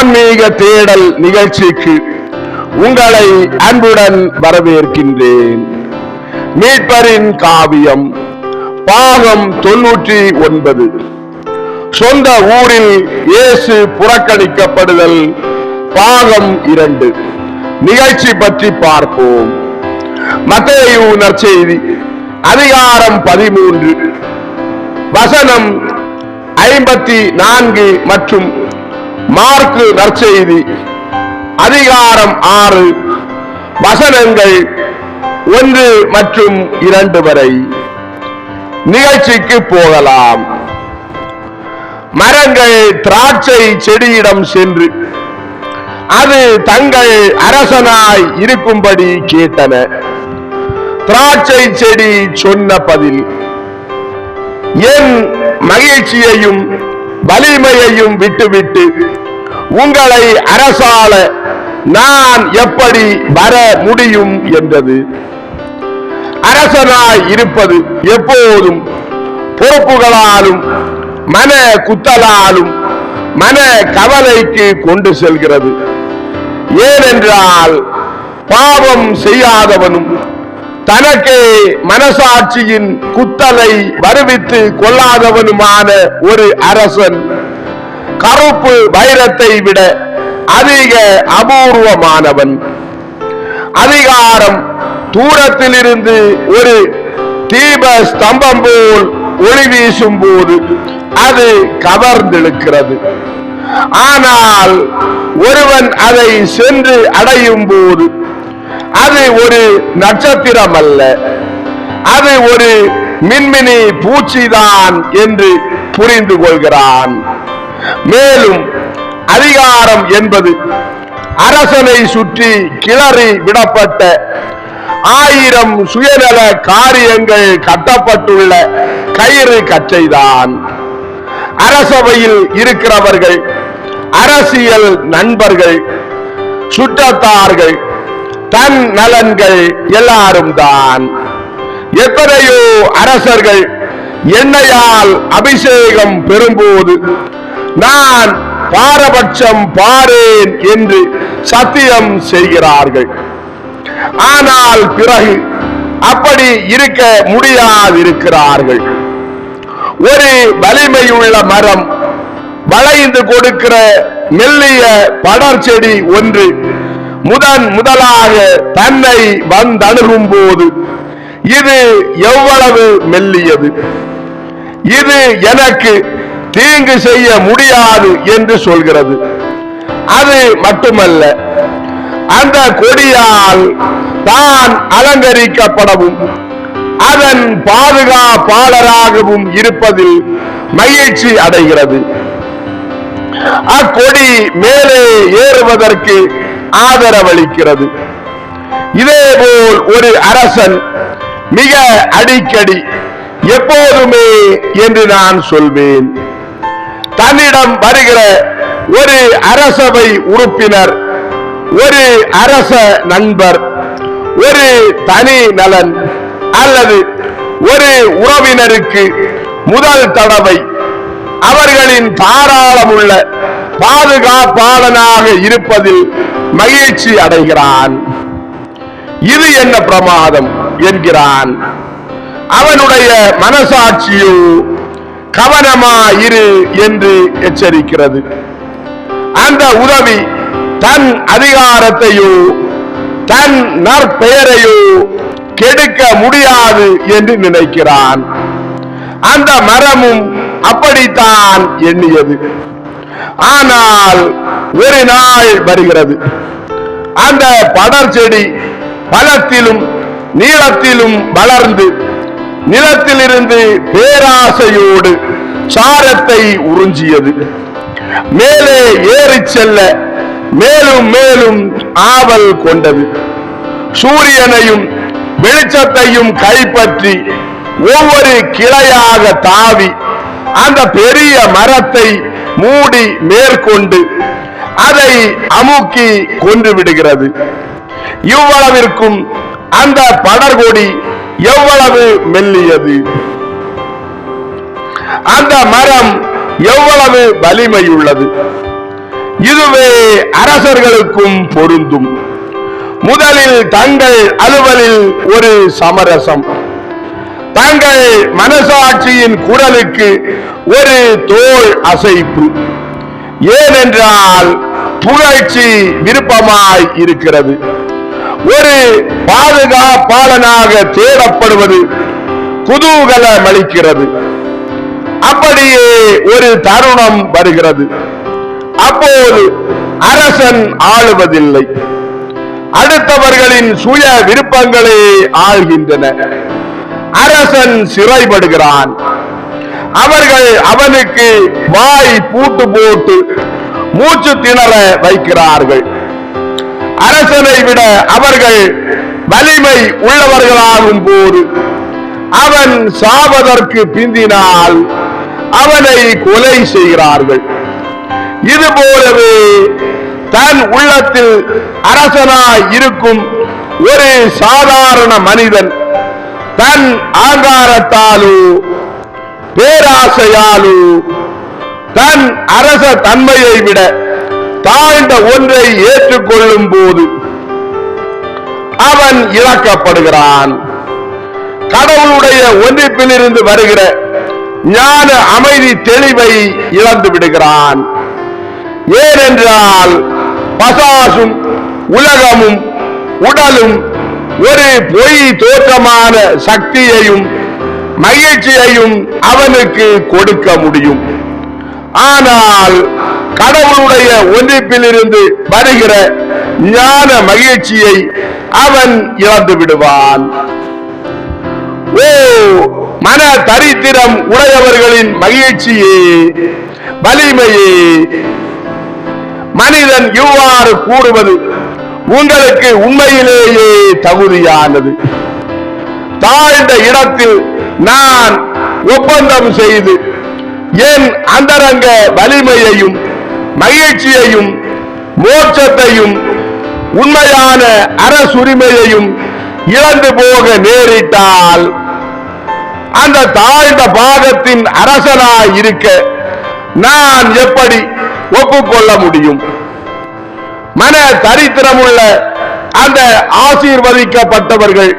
ஆன்மீக தேடல் நிகழ்ச்சிக்கு உங்களை அன்புடன் வரவேற்கின்றேன். மீட்பரின் காவியம் பாகம் தொன்னூற்றி ஒன்பது. சொந்த ஊரில் இயேசு புறக்கணிக்கப்படுதல் பாகம் இரண்டு. நிகழ்ச்சி பற்றி பார்ப்போம். மத்தேயு நற்செய்தி அதிகாரம் பதிமூன்று. வசனம் ஐம்பத்தி நான்கு மற்றும் மார்க்கு நற்செய்தி அதிகாரம் ஆறு வசனங்கள் ஒன்று மற்றும் இரண்டு வரை. நிகழ்ச்சிக்கு போகலாம். மரங்கள் திராட்சை செடியிடம் சென்று அது தங்கள் அரசனாய் இருக்கும்படி கேட்டன. திராட்சை செடி சொன்ன பதில் என் மகிழ்ச்சியையும் வலிமையையும் விட்டுவிட்டு உங்களை அரசால நான் எப்படி வர முடியும் என்றது. அரசனாய் இருப்பது எப்போதும் பொறுப்புகளாலும் மன குத்தலாலும் மன கவலைக்கு கொண்டு செல்கிறது. ஏனென்றால் பாவம் செய்யாதவனும் தனக்கே மனசாட்சியின் குத்தலை வருவித்து கொள்ளாதவனுமான ஒரு அரசன். கருப்பு வைரத்தை விட அதிக அபூர்வமானவன். அதிகாரம் தூரத்திலிருந்து ஒரு தீப ஸ்தம்பம் போல் ஒளி வீசும் போது அது கவர்ந்தெழுக்கிறது. ஆனால் ஒருவன் அதை சென்று அடையும் போது அது ஒரு நட்சத்திரம் அல்ல. அது ஒரு மின்மினி பூச்சிதான் என்று புரிந்து கொள்கிறான். மேலும் அதிகாரம் என்பது அரசனை சுற்றி கிளறி விடப்பட்ட ஆயிரம் சுயநல காரியங்கள் கட்டப்பட்டுள்ள கயிறு கச்சைதான். அரசவையில் இருக்கிறவர்கள் அரசியல் நண்பர்கள் சுற்றத்தார்கள் தன் நலன்கள் எல்லாரும் தான் எத்தனையோ அரசர்கள் என்னையால் அபிஷேகம் பெறும்போது நான் பாரபட்சம் பாரேன் என்று சத்தியம் செய்கிறார்கள். ஆனால் பிறகு அப்படி இருக்க முடியாதிருக்கிறார்கள். ஒரு வலிமையுள்ள மரம் வளைந்து கொடுக்கிற மெல்லிய படர் செடி ஒன்று முதன் முதலாக தன்னை வந்தணுகும் போது இது எவ்வளவு மெல்லியது? இது எனக்கு தீங்கு செய்ய முடியாது என்று சொல்கிறது. அது மட்டுமல்ல அந்த கொடியால் தான் அலங்கரிக்கப்படவும் அதன் பாதுகாப்பாளராகவும் இருப்பதில் மகிழ்ச்சி அடைகிறது. அக்கொடி மேலே ஏறுவதற்கு ஆதரவளிக்கிறது. இதேபோல் ஒரு அரசன் மிக அடிக்கடி எப்போதுமே என்று நான் சொல்வேன். தன்னிடம் வருகிற ஒரு அரசவை உறுப்பினர் ஒரு அரச நண்பர் ஒரு தனி நலன் அல்லது ஒரு உறவினருக்கு முதல் தடவை அவர்களின் தாராளமுள்ள பாதுகாப்பாளனாக இருப்பதில் மகிழ்ச்சி அடைகிறான். இது என்ன பிரமாதம் என்கிறான். அவனுடைய மனசாட்சியோ இரு என்று எச்சரிக்கிறது. அந்த உதவி தன் அதிகாரத்தையோ தன் நற்பெயரையோ கெடுக்க முடியாது என்று நினைக்கிறான். அந்த மரமும் அப்படித்தான் எண்ணியது. ஆனால் ஒரு நாள் வருகிறது. அந்த படர் செடி பலத்திலும் நீளத்திலும் வளர்ந்து நிலத்திலிருந்து பேராசையோடு சாரத்தை உறிஞ்சியது. மேலே ஏறிச் செல்ல மேலும் மேலும் ஆவல் கொண்டது. சூரியனையும் வெளிச்சத்தையும் கைப்பற்றி ஒவ்வொரு கிளையாக தாவி அந்த பெரிய மரத்தை மூடி மேற்கொண்டு அதை அமுக்கி கொன்று விடுகிறது. இவ்வளவிற்கும் அந்த படர்கொடி எவ்வளவு மெல்லியது? அந்த மரம் எவ்வளவு வலிமையுள்ளது? இதுவே அரசர்களுக்கும் பொருந்தும். முதலில் தங்கள் அலுவலில் ஒரு சமரசம். தங்கள் மனசாட்சியின் குரலுக்கு ஒரு தோல் அசைப்பு. ஏனென்றால் புகழ்ச்சி விருப்பமாய் இருக்கிறது. ஒரு பாதுகாப்பாளனாக தேடப்படுவது குதூகலம் அளிக்கிறது அப்படியே ஒரு தருணம் வருகிறது. அப்போது அரசன் ஆளுவதில்லை. அடுத்தவர்களின் சுய விருப்பங்களே ஆள்கின்றன. அரசன் சிறைப்படுகிறான். அவர்கள் அவனுக்கு வாய் பூட்டு போட்டு மூச்சு திணற வைக்கிறார்கள். அரசனை விட அவர்கள் வலிமை உள்ளவர்களாகும் போது அவன் சாவதற்கு பிந்தினால் அவனை கொலை செய்கிறார்கள். இது போலவே தன் உள்ளத்தில் அரசனாய் இருக்கும் ஒரு சாதாரண மனிதன் தன் ஆங்காரத்தாலு பேராசையாலோ தன் அரச தன்மையை விட தாழ்ந்த ஒன்றை ஏற்றுக்கொள்ளும் போது அவன் இழக்கப்படுகிறான். கடவுளுடைய ஒன்றிப்பிலிருந்து வருகிற ஞான அமைதி தெளிவை இழந்து விடுகிறான். ஏனென்றால் பசாசும் உலகமும் உடலும் ஒரு பொய் தோற்றமான சக்தியையும் மகிழ்ச்சியையும் அவனுக்கு கொடுக்க முடியும். ஆனால் கடவுளுடைய ஒன்றிப்பிலிருந்து வருகிற ஞான மகிழ்ச்சியை அவன் இழந்து விடுவான். ஓ மன தரித்திரம் உடையவர்களின் மகிழ்ச்சியே வலிமையே. மனிதன் இவ்வாறு கூறுவது உங்களுக்கு உண்மையிலேயே தகுதியானது. தாழ்ந்த இடத்தில் நான் ஒப்பந்தம் செய்து என் அந்தரங்க வலிமையையும் மகிழ்ச்சியையும் மோட்சத்தையும் உண்மையான அரசுரிமையையும் இழந்து போக நேரிட்டால் அந்த தாழ்ந்த பாகத்தின் அரசனாய் இருக்க நான் எப்படி ஒப்புக்கொள்ள முடியும்? மன தரித்திரமுள்ள அந்த ஆசீர்வதிக்கப்பட்டவர்கள்.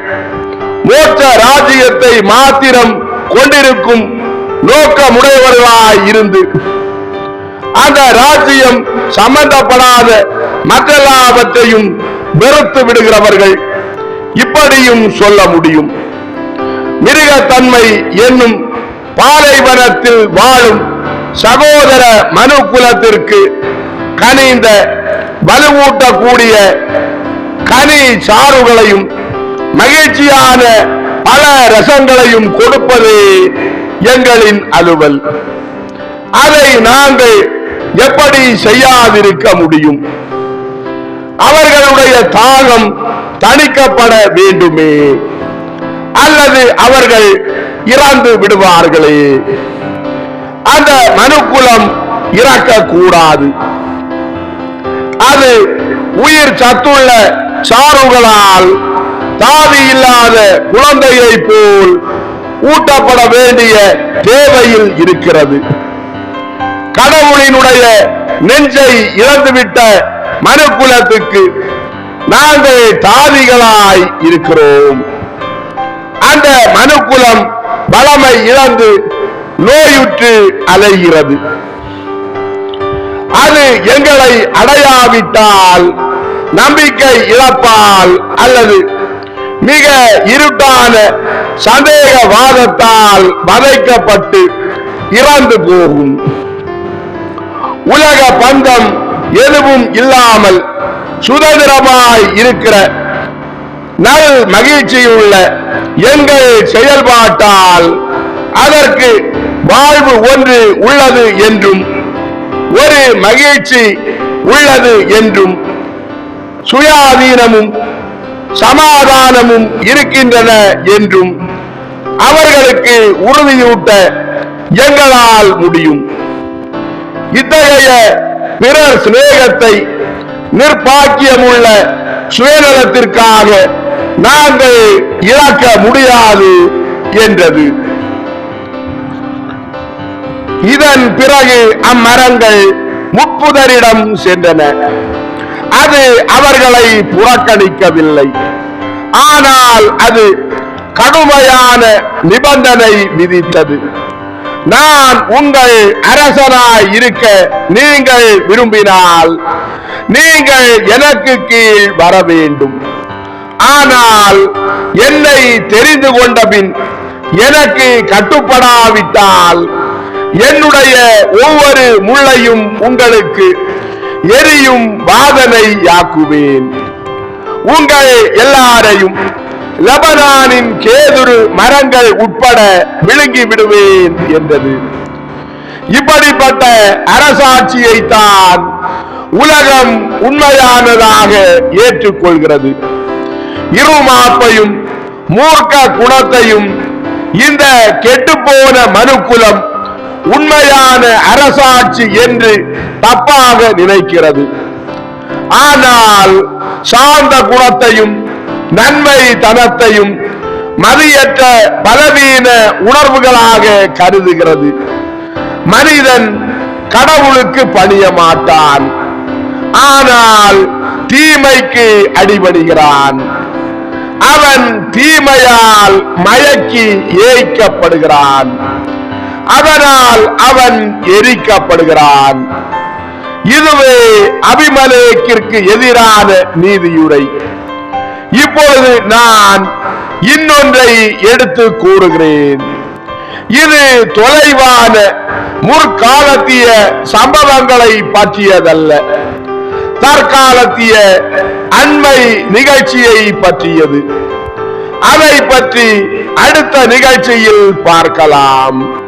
மோட்ச ராஜ்யத்தை மாத்திரம் கொண்டிருக்கும் நோக்கமுடையவர்களாய் இருந்து அந்த ராஜ்யம் சம்பந்தப்படாத மக்களாபத்தையும் வெறுத்து விடுகிறவர்கள் இப்படியும் சொல்ல முடியும். மிருகத்தன்மை என்னும் பாலைவனத்தில் வாழும் சகோதர மனு குலத்திற்கு கனிந்த வலுவூட்டக்கூடிய கனி சாறுகளையும் மகிழ்ச்சியான பல ரசங்களையும் கொடுப்பதே எங்களின் அலுவல். அதை நாங்கள் எப்படி செய்யாதிருக்க முடியும்? அவர்களுடைய தாகம் தணிக்கப்பட வேண்டுமே. அல்லது அவர்கள் இறந்து விடுவார்களே. அந்த மனுக்குலம் இறக்கக்கூடாது. அது உயிர் சத்துள்ள சாறுகளால் தாவி இல்லாத குழந்தையை போல் ஊட்டப்பட வேண்டிய தேவையில் இருக்கிறது. கடவுளினுடைய நெஞ்சை இழந்துவிட்ட மனுக்குலத்துக்கு நாங்கள் தாவிகளாய் இருக்கிறோம். அந்த மனுக்குலம் பலமை இழந்து நோயுற்று அலைகிறது. அது எங்களை அடையாவிட்டால் நம்பிக்கை இழப்பால் அல்லது மிக இருட்டான சந்தேகவாதத்தால் வதைக்கப்பட்டு இறந்து போகும். உலக பந்தம் எதுவும் இல்லாமல் சுதந்திரமாய் இருக்கிற நல் மகிழ்ச்சியுள்ள எங்கள் செயல்பாட்டால் அதற்கு வாழ்வு ஒன்று உள்ளது என்றும் ஒரு மகிழ்ச்சி உள்ளது என்றும் சுயாதீனமும் சமாதானமும் இருக்கின்றன என்றும் அவர்களுக்கு உறுதியூட்ட எங்களால் முடியும். இத்தகைய பிறர் சிநேகத்தை நிர்பாக்கியமுள்ள சுயநலத்திற்காக நாங்கள் இழக்க முடியாது என்றது. இதன் பிறகு அம்மரங்கள் முப்புதரிடம் சென்றன. அது அவர்களை புறக்கணிக்கவில்லை. ஆனால் அது கடுமையான நிபந்தனை விதித்தது. நான் உங்கள் அரசனாய் இருக்க நீங்கள் விரும்பினால் நீங்கள் எனக்கு கீழ் வர வேண்டும். ஆனால் என்னை தெரிந்து கொண்ட பின் எனக்கு கட்டுப்படாவிட்டால் என்னுடைய ஒவ்வொரு முள்ளையும் உங்களுக்கு எரியும் வாதனையாக்குவேன் உங்கள் எல்லாரையும் லெபனானின் கேதுரு மரங்கள் உட்பட விழுங்கி விடுவேன் என்றது. இப்படிப்பட்ட அரசாட்சியை தான் உலகம் உண்மையானதாக ஏற்றுக்கொள்கிறது. இருமாப்பையும் மூர்க்க குணத்தையும் இந்த கெட்டுப்போன மனுக்குலம் உண்மையான அரசாட்சி என்று தப்பாக நினைக்கிறது. ஆனால் சாந்த குணத்தையும் நன்மை தனத்தையும் மதியற்ற பலவீன உணர்வுகளாக கருதுகிறது. மனிதன் கடவுளுக்கு பணிய மாட்டான். ஆனால் தீமைக்கு அடிபடுகிறான் அவன் தீமையால் மயக்கி ஏய்க்கப்படுகிறான். அதனால் அவன் எரிக்கப்படுகிறான். இதுவே அபிமலேக்கிற்கு எதிரான நீதியுரை இப்பொழுது நான் இன்னொன்றை எடுத்து கூறுகிறேன். இது தொலைவான முற்காலத்திய சம்பவங்களை பற்றியதல்ல. தற்காலத்திய அண்மை நிகழ்ச்சியை பற்றியது. அதை பற்றி அடுத்த நிகழ்ச்சியில் பார்க்கலாம்.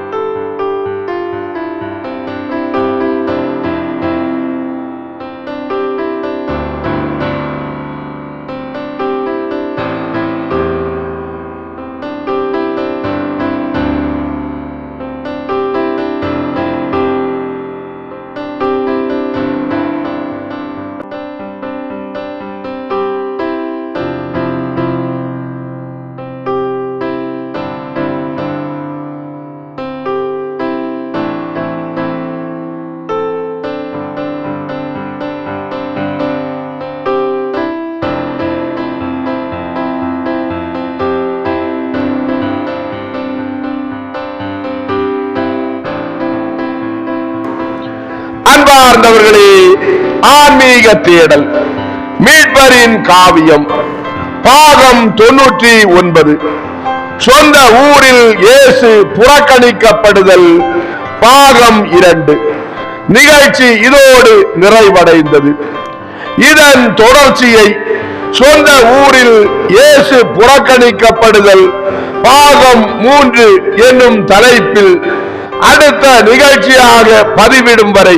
அன்பார்ந்தவர்களே ஆன்மீக தேடல் மீட்பரின் காவியம் பாகம் தொன்னூற்றி ஒன்பது. சொந்த ஊரில் இயேசு புறக்கணிக்கப்படுதல் பாகம் இரண்டு. நிகழ்ச்சி இதோடு நிறைவடைந்தது. இதன் தொடர்ச்சியை சொந்த ஊரில் இயேசு புறக்கணிக்கப்படுதல் பாகம் மூன்று என்னும் தலைப்பில் அடுத்த நிகழ்ச்சியாக பதிவிடும் வரை